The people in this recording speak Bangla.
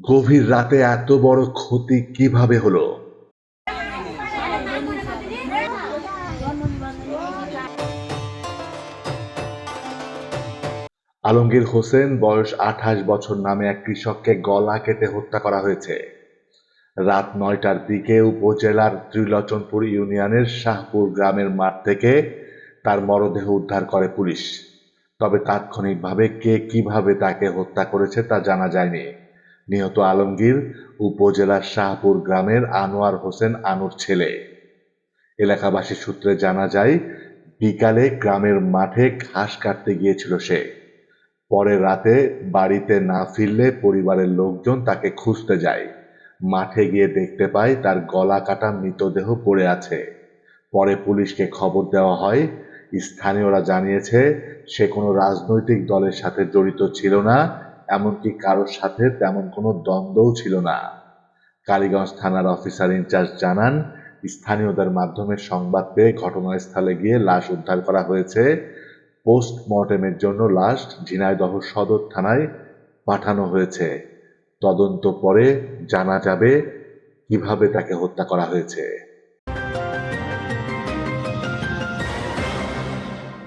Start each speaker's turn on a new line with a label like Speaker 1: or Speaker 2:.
Speaker 1: গভীর রাতে এত বড় ক্ষতি কীভাবে হলো? আলমগীর হোসেন বয়স আঠাশ বছর নামে এক কৃষককে গলা কেটে হত্যা করা হয়েছে। রাত নয়টার দিকে উপজেলার ত্রিলোচনপুর ইউনিয়নের শাহপুর গ্রামের মাঠ থেকে তার মরদেহ উদ্ধার করে পুলিশ। তবে তাৎক্ষণিকভাবে কে কীভাবে তাকে হত্যা করেছে তা জানা যায়নি। নিহত আলমগীর উপজেলার শাহপুর গ্রামের আনোয়ার হোসেন আনুর ছেলে। এলাকাবাসী সূত্রে জানা যায়, বিকালে গ্রামের মাঠে ঘাস কাটতে গিয়েছিল সে। পরে রাতে বাড়িতে না ফিরলে পরিবারের লোকজন তাকে খুঁজতে যায়। মাঠে গিয়ে দেখতে পায় তার গলা কাটা মৃতদেহ পড়ে আছে। পরে পুলিশকে খবর দেওয়া হয় স্থানীয়রা জানিয়েছে, সে কোনো রাজনৈতিক দলের সাথে জড়িত ছিল না, এমনকি কারোর সাথে তেমন কোনো দ্বন্দ্বও ছিল না। কালীগঞ্জ থানার অফিসার ইনচার্জ জানান, স্থানীয়দের মাধ্যমে সংবাদ পেয়ে ঘটনাস্থলে গিয়ে লাশ উদ্ধার করা হয়েছে। পোস্টমর্টেমের জন্য লাশ ঝিনাইদহ সদর থানায় পাঠানো হয়েছে। তদন্ত পরে জানা যাবে কীভাবে তাকে হত্যা করা হয়েছে।